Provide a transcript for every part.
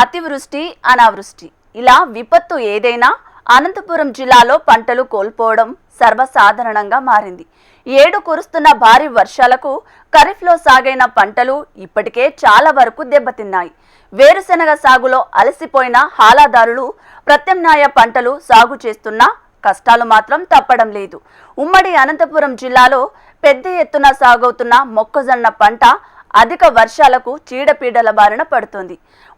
అతివృష్టి అనావృష్టి. ఇలా విపత్తు ఏదైనా అనంతపురం జిల్లాలో పంటలు కోల్పోవడం సర్వసాధారణంగా మారింది. ఏడు కురుస్తున్న భారీ వర్షాలకు ఖరీఫ్లో సాగైన పంటలు ఇప్పటికే చాలా వరకు దెబ్బతిన్నాయి. వేరుశెనగ సాగులో అలసిపోయిన హాలాదారులు ప్రత్యామ్నాయ పంటలు సాగు చేస్తున్నా కష్టాలు మాత్రం తప్పడం లేదు. ఉమ్మడి అనంతపురం జిల్లాలో పెద్ద ఎత్తున సాగవుతున్న మొక్కజొన్న పంట అధిక వర్షాలకు చీడపీడల బారిన పడుతుంది.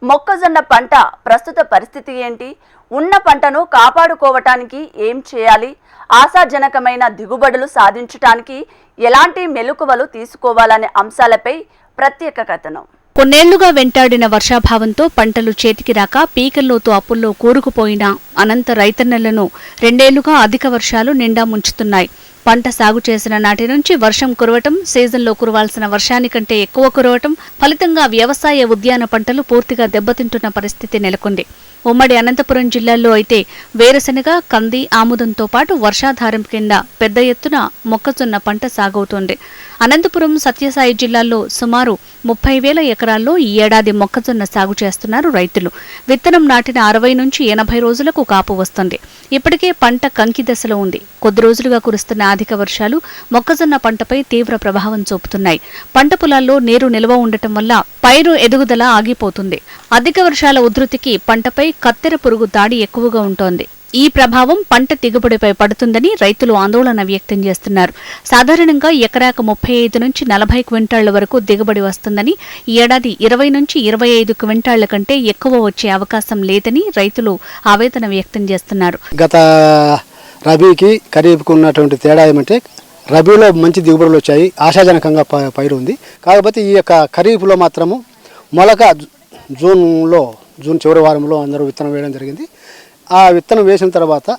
మొక్కజొన్న పంట ప్రస్తుత పరిస్థితి ఏంటి? ఉన్న పంటను కాపాడుకోవటానికి ఏం చేయాలి? ఆశాజనకమైన దిగుబడులు సాధించటానికి ఎలాంటి మెలకువలు తీసుకోవాలనే అంశాలపై ప్రత్యేక కథనం. కొన్నేళ్ళుగా వెంటాడిన వర్షాభావంతో పంటలు చేతికి రాక పీకల్లోతు అప్పుల్లో కూరుకుపోయిన అనంత రైతన్నలను రెండేళ్ళుగా అధిక వర్షాలు నిండా ముంచుతున్నాయి. పంట సాగు చేసిన నాటి నుంచి వర్షం కురవటం సీజన్లో కురవాల్సిన వర్షానికంటే ఎక్కువ కురవటం ఫలితంగా వ్యవసాయ ఉద్యాన పంటలు పూర్తిగా దెబ్బతింటున్న పరిస్థితి నెలకొంది. ఉమ్మడి అనంతపురం జిల్లాల్లో అయితే వేరుశెనగ కంది ఆముదంతో పాటు వర్షాధారం కింద పెద్ద ఎత్తున మొక్కజొన్న పంట సాగవుతోంది. అనంతపురం సత్యసాయి జిల్లాల్లో సుమారు ముప్పై వేల ఎకరాల్లో ఈ ఏడాది మొక్కజొన్న సాగు చేస్తున్నారు రైతులు. విత్తనం నాటిన అరవై నుంచి ఎనభై రోజులకు కాపు వస్తుంది. ఇప్పటికే పంట కంకి దశలో ఉంది. కొద్ది రోజులుగా కురుస్తున్న అధిక వర్షాలు మొక్కజొన్న పంటపై తీవ్ర ప్రభావం చూపుతున్నాయి. పంట పొలాల్లో నీరు నిల్వ ఉండటం వల్ల పైరు ఎదుగుదల ఆగిపోతుంది. అధిక వర్షాల ఉధృతికి పంటపై కత్తెర పురుగు దాడి ఎక్కువగా ఉంటోంది. ఈ ప్రభావం పంట దిగుబడిపై పడుతుందని రైతులు ఆందోళన వ్యక్తం చేస్తున్నారు. సాధారణంగా ఎకరాకు ముప్పై ఐదు నుంచి నలభై క్వింటాళ్ళ వరకు దిగుబడి వస్తుందని ఈ ఏడాది ఇరవై నుంచి ఇరవై ఐదు క్వింటాళ్ళ కంటే ఎక్కువ వచ్చే అవకాశం లేదని రైతులు ఆవేదన వ్యక్తం చేస్తున్నారు. గత రబీకి ఖరీఫ్కి ఉన్నటువంటి తేడా ఏమంటే రబీలో మంచి దిగుబడులు వచ్చాయి ఆశాజనకంగా ప- పైరు ఉంది. కాకపోతే ఈ యొక్క ఖరీఫ్లో మాత్రము మొలక జూన్లో జూన్ చివరి వారంలో అందరూ విత్తనం వేయడం జరిగింది. ఆ విత్తనం వేసిన తర్వాత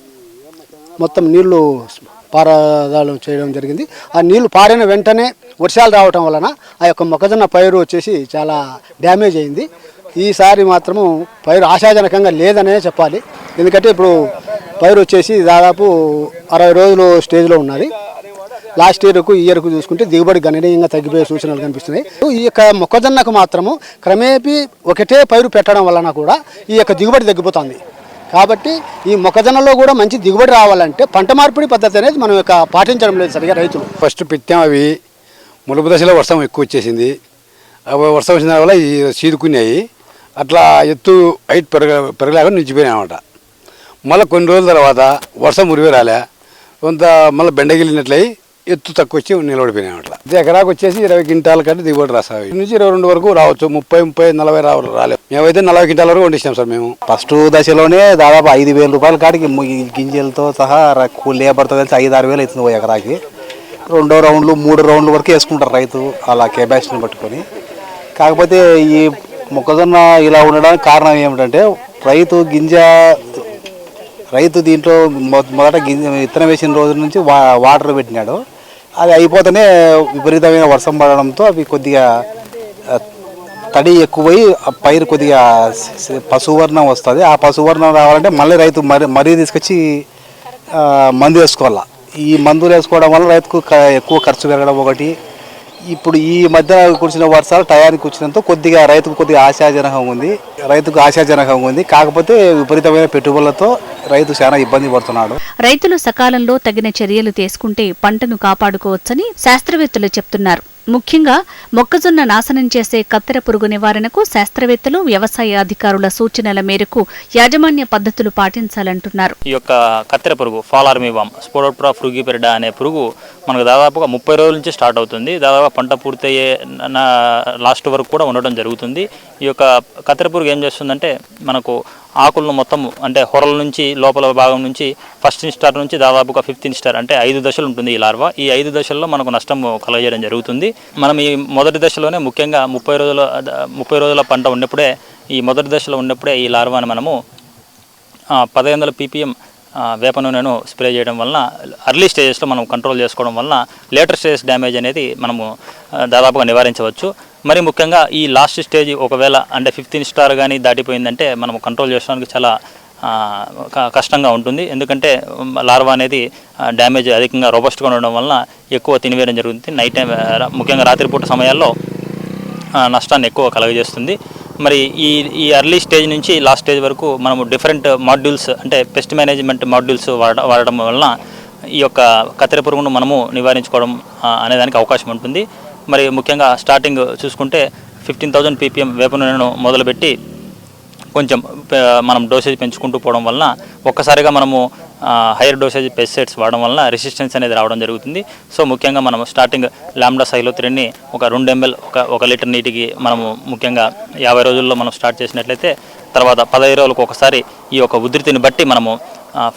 మొత్తం నీళ్ళు పారదాలు చేయడం జరిగింది. ఆ నీళ్ళు పారిన వెంటనే వర్షాలు రావటం వలన ఆ యొక్క మొక్కజొన్న పైరు వచ్చేసి చాలా డ్యామేజ్ అయింది. ఈసారి మాత్రము పైరు ఆశాజనకంగా లేదనే చెప్పాలి. ఎందుకంటే ఇప్పుడు పైరు వచ్చేసి దాదాపు అరవై రోజులు స్టేజ్లో ఉన్నది. లాస్ట్ ఇయర్కు ఈ ఇయర్కు చూసుకుంటే దిగుబడి గణనీయంగా తగ్గిపోయే సూచనలు కనిపిస్తున్నాయి. ఈ యొక్క మొక్కజొన్నకు మాత్రము క్రమేపీ ఒకటే పైరు పెట్టడం వలన కూడా ఈ యొక్క దిగుబడి తగ్గిపోతుంది. కాబట్టి ఈ మొక్కజొన్నలో కూడా మంచి దిగుబడి రావాలంటే పంట మార్పిడి పద్ధతి అనేది మనం యొక్క పాటించడం లేదు సరిగా రైతులు. ఫస్ట్ పెట్టాం అవి ములుపు దశలో వర్షం ఎక్కువ వచ్చేసింది. అవి వర్షం వచ్చిన వల్ల ఈ చీదుకున్నాయి అట్లా ఎత్తు హైట్ పెరగ పెరగలేక నిలిచిపోయినాయి అన్నమాట. మళ్ళీ కొన్ని రోజుల తర్వాత వర్షం ఉరివే రాలే. కొంత మళ్ళీ బెండగిలినట్లయి ఎత్తు తక్కువ వచ్చి నిలబడిపోయినాయి అట్లా. ఎకరాకు వచ్చేసి ఇరవై క్వింటాల కంటే దిగుబడి రాసాయి నుంచి ఇరవై రెండు వరకు రావచ్చు. ముప్పై ముప్పై నలభై రావు రాలేదు మేమైతే నలభై క్వింటాల వరకు వండిస్తాం సార్ మేము. ఫస్ట్ దశలోనే దాదాపు ఐదు వేల రూపాయల కాడికి గింజలతో సహా లేబర్తో కలిసి ఐదు ఆరు వేలు అవుతుంది ఓ ఎకరాకి. రెండో రౌండ్లు మూడు రౌండ్లు వరకు వేసుకుంటారు రైతు అలా కెపాసిటీని పట్టుకొని. కాకపోతే ఈ మొక్కజొన్న ఇలా ఉండడానికి కారణం ఏమిటంటే రైతు గింజ రైతు దీంట్లో మొ- మొదట గింజ విత్తనం వేసిన రోజు నుంచి వా వాటర్ పెట్టినాడు. అది అయిపోతేనే విపరీతమైన వర్షం పడడంతో అవి కొద్దిగా తడి ఎక్కువై ఆ పైరు కొద్దిగా పశువర్ణం వస్తుంది. ఆ పశువర్ణం రావాలంటే మళ్ళీ రైతు మరీ మరీ తీసుకొచ్చి మందు వేసుకోవాలా. ఈ మందులు వేసుకోవడం వల్ల రైతుకు ఎక్కువ ఖర్చు పెరగడం ఒకటి ఇప్పుడు ఈ మధ్య కురిసిన వర్షాలు టయానికి వచ్చినంత కొద్దిగా రైతుకు కొద్దిగా ఆశాజనకంగా ఉంది. రైతుకు ఆశాజనకంగా ఉంది. కాకపోతే విపరీతమైన పెట్టుబడులతో రైతు చాలా ఇబ్బంది పడుతున్నాడు. రైతులు సకాలంలో తగిన చర్యలు తీసుకుంటే పంటను కాపాడుకోవచ్చని శాస్త్రవేత్తలు చెప్తున్నారు. ముఖ్యంగా మొక్కజొన్న నాశనం చేసే కత్తెర పురుగు నివారణకు శాస్త్రవేత్తలు వ్యవసాయ అధికారుల సూచనల మేరకు యాజమాన్య పద్ధతులు పాటించాలంటున్నారు. ఈ యొక్క కత్తెర పురుగు ఫాలార్మివామ్ స్పోడోట్రా ఫ్రూగిపెరిడా అనే పురుగు మనకు దాదాపుగా ముప్పై రోజుల నుంచి స్టార్ట్ అవుతుంది. దాదాపు పంట పూర్తయ్యే నా లాస్ట్ వరకు కూడా ఉండడం జరుగుతుంది. ఈ యొక్క కత్తెర పురుగు ఏం చేస్తుందంటే మనకు ఆకులను మొత్తం అంటే హొరల నుంచి లోపల భాగం నుంచి ఫస్ట్ ఇన్స్టార్ నుంచి దాదాపుగా ఫిఫ్త్ స్టార్ అంటే ఐదు దశలు ఉంటుంది ఈ లార్వా ఈ ఐదు దశల్లో మనకు నష్టం కలగజేయడం జరుగుతుంది. మనం ఈ మొదటి దశలోనే ముఖ్యంగా ముప్పై రోజుల ముప్పై రోజుల పంట ఉన్నప్పుడే ఈ మొదటి దశలో ఉన్నప్పుడే ఈ లార్వాని మనము ఆ, పదహైదు వందల పీపీఎం వేప నూనెను స్ప్రే చేయడం వలన అర్లీ స్టేజెస్లో మనం కంట్రోల్ చేసుకోవడం వలన లేటర్ స్టేజెస్ డ్యామేజ్ అనేది మనము దాదాపుగా నివారించవచ్చు. మరి ముఖ్యంగా ఈ లాస్ట్ స్టేజ్ ఒకవేళ అంటే ఫిఫ్టీన్ స్టార్ కానీ దాటిపోయిందంటే మనం కంట్రోల్ చేసుకోవడానికి చాలా కష్టంగా ఉంటుంది. ఎందుకంటే లార్వా అనేది డ్యామేజ్ అధికంగా రోబస్ట్గా ఉండడం వలన ఎక్కువ తినివేయడం జరుగుతుంది. నైట్ టైం ముఖ్యంగా రాత్రిపూట సమయాల్లో నష్టాన్ని ఎక్కువ కలుగజేస్తుంది. మరి ఈ ఈ ఎర్లీ స్టేజ్ నుంచి లాస్ట్ స్టేజ్ వరకు మనము డిఫరెంట్ మాడ్యూల్స్ అంటే పెస్ట్ మేనేజ్మెంట్ మాడ్యూల్స్ వాడ వాడడం వలన ఈ యొక్క కత్తెర పురుగును మనము నివారించుకోవడం అనేదానికి అవకాశం ఉంటుంది. మరి ముఖ్యంగా స్టార్టింగ్ చూసుకుంటే ఫిఫ్టీన్ థౌజండ్ పీపీఎం వేప నూనెను మొదలుపెట్టి కొంచెం మనం డోసేజ్ పెంచుకుంటూ పోవడం వలన ఒక్కసారిగా మనము హైయర్ డోసేజ్ పెస్టిసైడ్స్ వాడడం వలన రెసిస్టెన్స్ అనేది రావడం జరుగుతుంది. సో ముఖ్యంగా మనం స్టార్టింగ్ లాంబ్డా సైలోత్రిని ఒక రెండు ఎంఎల్ ఒక ఒక లీటర్ నీటికి మనము ముఖ్యంగా యాభై రోజుల్లో మనం స్టార్ట్ చేసినట్లయితే తర్వాత పదహైదు రోజులకు ఒకసారి ఈ యొక్క ఉధృతిని బట్టి మనము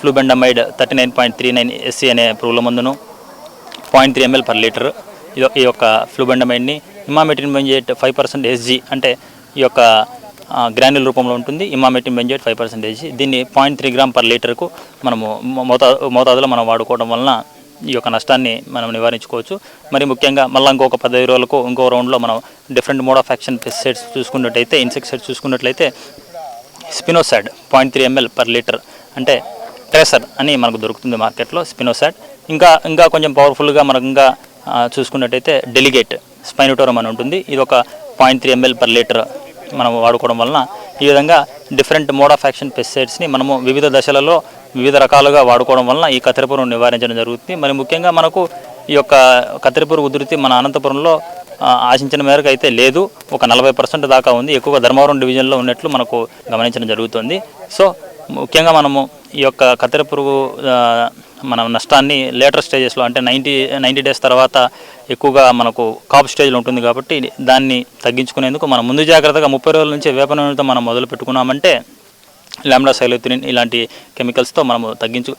flubendiamide thirty nine point three nine SC అనే పురుగుల మందును point three ML per litre ఈ యొక్క ఫ్లూబెండమైడ్ని emamectin benzoate five percent SG అంటే ఈ యొక్క గ్రాన్యుల్ రూపంలో ఉంటుంది. Emamectin benzoate five percent SG దీన్ని పాయింట్ త్రీ గ్రామ్ పర్ లీటర్కు మనము మోతా మోతాదులో మనం వాడుకోవడం వలన ఈ యొక్క నష్టాన్ని మనం నివారించుకోవచ్చు. మరి ముఖ్యంగా మళ్ళీ ఇంకొక పదహైదు రోజులకు ఇంకో రౌండ్లో మనం different mode of action pesticides చూసుకున్నట్టయితే ఇన్సెక్టిసైడ్స్ చూసుకున్నట్లయితే spinosad point three ML per litre అంటే ట్రేసర్ అని మనకు దొరుకుతుంది మార్కెట్లో స్పినోసాడ్. ఇంకా ఇంకా కొంచెం పవర్ఫుల్గా మనకు ఇంకా చూసుకున్నట్టయితే డెలిగేట్ స్పైనోటోరం అని ఉంటుంది. ఇది ఒక point three ML per litre మనం వాడుకోవడం వలన ఈ విధంగా డిఫరెంట్ మోడ్ ఆఫ్ యాక్షన్ పెస్టిసైడ్స్ని మనము వివిధ దశలలో వివిధ రకాలుగా వాడుకోవడం వలన ఈ కత్తిరిపురం నివారించడం జరుగుతుంది. మరి ముఖ్యంగా మనకు ఈ యొక్క కత్తెరపురం ఉధృతి మన అనంతపురంలో ఆశించిన మేరకు అయితే లేదు. ఒక నలభై పర్సెంట్ దాకా ఉంది. ఎక్కువగా ధర్మవరం డివిజన్లో ఉన్నట్లు మనకు గమనించడం జరుగుతుంది. సో ముఖ్యంగా మనము ఈ యొక్క కత్తెర పురుగు మన నష్టాన్ని లేటర్ స్టేజెస్లో అంటే నైంటీ నైంటీ డేస్ తర్వాత ఎక్కువగా మనకు కాప్ స్టేజ్లో ఉంటుంది కాబట్టి దాన్ని తగ్గించుకునేందుకు మనం ముందు జాగ్రత్తగా ముప్పై రోజుల నుంచి వేప నూనెతో మనం మొదలు పెట్టుకున్నామంటే లాంబ్డా సైలోత్రిన్ ఇలాంటి కెమికల్స్తో మనము తగ్గించు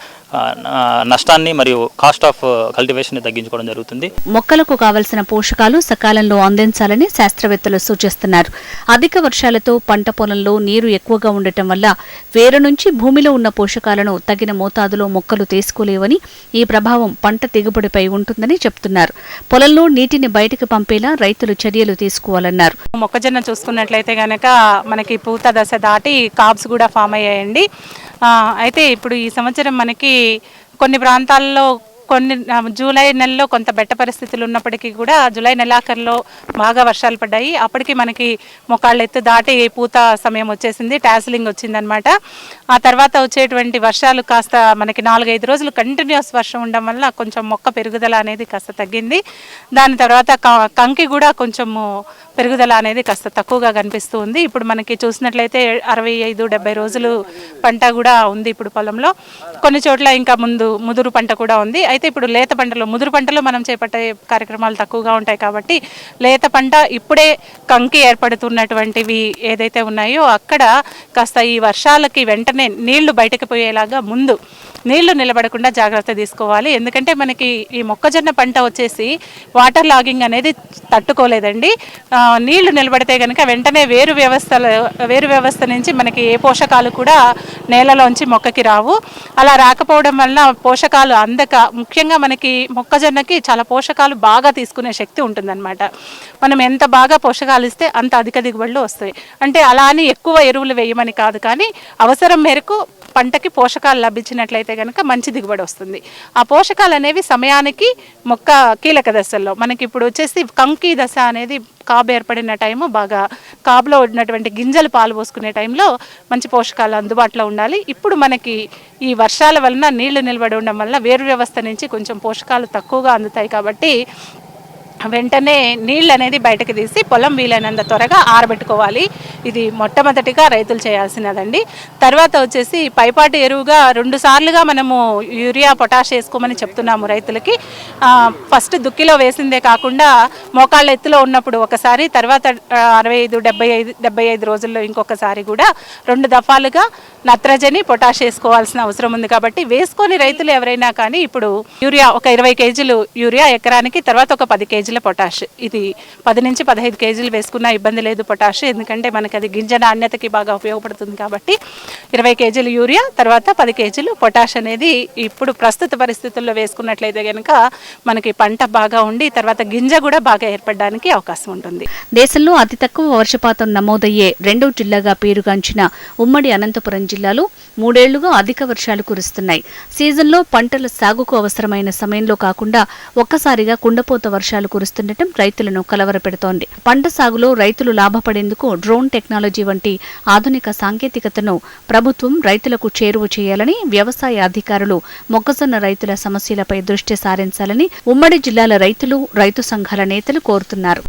నష్టాన్ని మరియు కాస్ట్ ఆఫ్ కల్టివేషన్ తగ్గించుకోవడం జరుగుతుంది. మొక్కలకు కావలసిన పోషకాలు సకాలంలో అందించాలని శాస్త్రవేత్తలు సూచిస్తున్నారు. అధిక వర్షాలతో పంట పొలంలో నీరు ఎక్కువగా ఉండటం వల్ల వేరు నుంచి భూమిలో ఉన్న పోషకాలను తగిన మోతాదులో మొక్కలు తీసుకోలేవని ఈ ప్రభావం పంట దిగుబడిపై ఉంటుందని చెప్తున్నారు. పొలంలో నీటిని బయటకు పంపేలా రైతులు చర్యలు తీసుకోవాలన్నారు. మొక్కజొన్న చూసుకున్నట్లయితే కనుక మనకి పూత దశ దాటి కాబ్స్ కూడా ఫామ్ అయ్యాయండి అయితే ఇప్పుడు ఈ సంవత్సరం మనకి కొన్ని ప్రాంతాల్లో కొన్ని జూలై నెలలో కొంత బెట్ట పరిస్థితులు ఉన్నప్పటికీ కూడా జూలై నెలాఖరులో బాగా వర్షాలు పడ్డాయి. అప్పటికి మనకి మొక్కళ్ళ ఎత్తు దాటి పూత సమయం వచ్చేసింది టాసిలింగ్ వచ్చిందనమాట ఆ తర్వాత వచ్చేటువంటి వర్షాలు కాస్త మనకి నాలుగైదు రోజులు కంటిన్యూస్ వర్షం ఉండడం వల్ల కొంచెం మొక్క పెరుగుదల అనేది కాస్త తగ్గింది. దాని తర్వాత క- కంకి కూడా కొంచెము పెరుగుదల అనేది కాస్త తక్కువగా కనిపిస్తూ ఉంది. ఇప్పుడు మనకి చూసినట్లయితే అరవై ఐదు డెబ్బై రోజులు పంట కూడా ఉంది ఇప్పుడు పొలంలో. కొన్ని చోట్ల ఇంకా ముందు ముదురు పంట కూడా ఉంది. అయితే ఇప్పుడు లేత పంటలో ముదురు పంటలో మనం చేపట్టే కార్యక్రమాలు తక్కువగా ఉంటాయి కాబట్టి లేత పంట ఇప్పుడే కంకి ఏర్పడుతున్నటువంటివి ఏదైతే ఉన్నాయో అక్కడ కాస్త ఈ వర్షాలకి వెంటనే నీళ్ళు బయటకు పోయేలాగా ముందు నీళ్ళు నిలబడకుండా జాగ్రత్త తీసుకోవాలి. ఎందుకంటే మనకి ఈ మొక్కజొన్న పంట వచ్చేసి వాటర్ లాగింగ్ అనేది తట్టుకోలేదండి. నీళ్ళు నిలబడితే కనుక వెంటనే వేరు వ్యవస్థలు వేరు వ్యవస్థ నుంచి మనకి ఏ పోషకాలు కూడా నేలలోంచి మొక్కకి రావు. అలా రాకపోవడం వల్ల పోషకాలు అందక ముఖ్యంగా మనకి మొక్కజొన్నకి చాలా పోషకాలు బాగా తీసుకునే శక్తి ఉంటుందన్నమాట. మనం ఎంత బాగా పోషకాలు ఇస్తే అంత అధిక దిగుబడులు వస్తాయి. అంటే అలా అని ఎక్కువ ఎరువులు వేయమని కాదు కానీ అవసరం మేరకు పంటకి పోషకాలు లభించినట్లయితే కనుక మంచి దిగుబడి వస్తుంది. ఆ పోషకాలు అనేవి సమయానికి మొక్క కీలక దశల్లో. మనకి ఇప్పుడు వచ్చేసి కంకి దశ అనేది కాబు ఏర్పడిన టైము బాగా కాబులో ఉన్నటువంటి గింజలు పాలు పోసుకునే టైంలో మంచి పోషకాలు అందుబాటులో ఉండాలి. ఇప్పుడు మనకి ఈ వర్షాల వలన నీళ్ళు నిలబడి ఉండడం వల్ల వేరు వ్యవస్థ నుంచి కొంచెం పోషకాలు తక్కువగా అందుతాయి కాబట్టి వెంటనే నీళ్ళు అనేది బయటకు తీసి పొలం వీలైనంత త్వరగా ఆరబెట్టుకోవాలి. ఇది మొట్టమొదటిగా రైతులు చేయాల్సినదండి. తర్వాత వచ్చేసి పైపాటి ఎరువుగా రెండు సార్లుగా మనము యూరియా పొటాష్ వేసుకోమని చెప్తున్నాము రైతులకి. ఫస్ట్ దుక్కిలో వేసిందే కాకుండా మోకాళ్ళ ఎత్తులో ఉన్నప్పుడు ఒకసారి తర్వాత అరవై ఐదు డెబ్బై ఐదు డెబ్బై ఐదు రోజుల్లో ఇంకొకసారి కూడా రెండు దఫాలుగా నత్రజని పొటాష్ వేసుకోవాల్సిన అవసరం ఉంది కాబట్టి వేసుకొని రైతులు ఎవరైనా కానీ ఇప్పుడు యూరియా ఒక ఇరవై కేజీలు యూరియా ఎకరానికి తర్వాత ఒక పది కేజీల పొటాష్. ఇది పది నుంచి పదహైదు కేజీలు వేసుకున్నా ఇబ్బంది లేదు పొటాష్. ఎందుకంటే మనకి అది గింజ నాణ్యతకి బాగా ఉపయోగపడుతుంది కాబట్టి ఇరవై కేజీలు యూరియా తర్వాత పది కేజీలు పొటాష్ అనేది ఇప్పుడు ప్రస్తుత పరిస్థితుల్లో వేసుకున్నట్లయితే కనుక మనకి పంట బాగా ఉండి తర్వాత గింజ కూడా బాగా ఏర్పడడానికి అవకాశం ఉంటుంది. దేశంలో అతి తక్కువ వర్షపాతం నమోదయ్యే రెండో జిల్లాగా పేరుగాంచిన ఉమ్మడి అనంతపురం జిల్లాలో మూడేళ్ళుగా అధిక వర్షాలు కురుస్తున్నాయి. సీజన్లో పంటల సాగుకు అవసరమైన సమయంలో కాకుండా ఒక్కసారిగా కుండపోత వర్షాలు కురుస్తుండటం రైతులను కలవరపెడుతోంది. పంట సాగులో రైతులు లాభపడేందుకు డ్రోన్ టెక్ టెక్నాలజీ వంటి ఆధునిక సాంకేతికతను ప్రభుత్వం రైతులకు చేరువ చేయాలని వ్యవసాయ అధికారులు మొక్కజొన్న రైతుల సమస్యలపై దృష్టి సారించాలని ఉమ్మడి జిల్లాల రైతులు రైతు సంఘాల నేతలు కోరుతున్నారు.